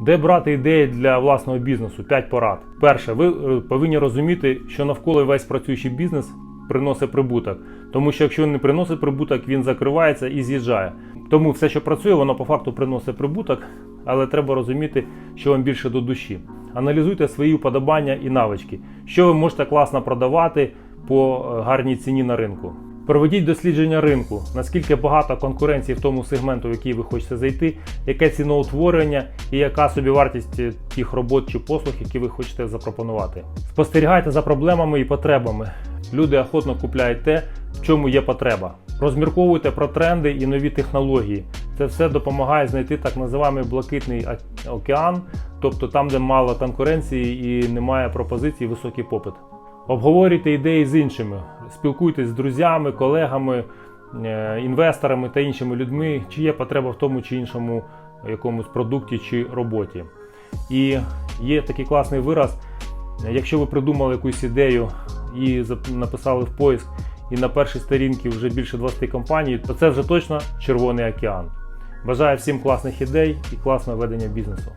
Де брати ідеї для власного бізнесу? 5 порад. Перше, ви е, повинні розуміти, що навколо весь працюючий бізнес приносить прибуток. Тому що якщо він не приносить прибуток, він закривається і з'їжджає. Тому все, що працює, воно по факту приносить прибуток, але треба розуміти, що вам більше до душі. Аналізуйте свої вподобання і навички, що ви можете класно продавати по е, гарній ціні на ринку. Проведіть дослідження ринку, наскільки багато конкуренції в тому сегменту, в який ви хочете зайти, яке ціноутворення і яка собівартість е, тих робот чи послуг, які ви хочете запропонувати. Спостерігайте за проблемами і потребами. Люди охотно купляють те, в чому є потреба. Розмірковуйте про тренди і нові технології. Це все допомагає знайти так називаємо блакитний океан, тобто там, де мало конкуренції і немає пропозицій, високий попит. Обговорюйте ідеї з іншими, спілкуйтесь з друзями, колегами, е, інвесторами та іншими людьми, чи є потреба в тому чи іншому якомусь продукті чи роботі. І є такий класний вираз: якщо ви придумали якусь ідею і написали в поиск, і на першій сторінці вже більше 20 компаній, то це вже точно червоний океан. Бажаю всім класних ідей і класного ведення бізнесу.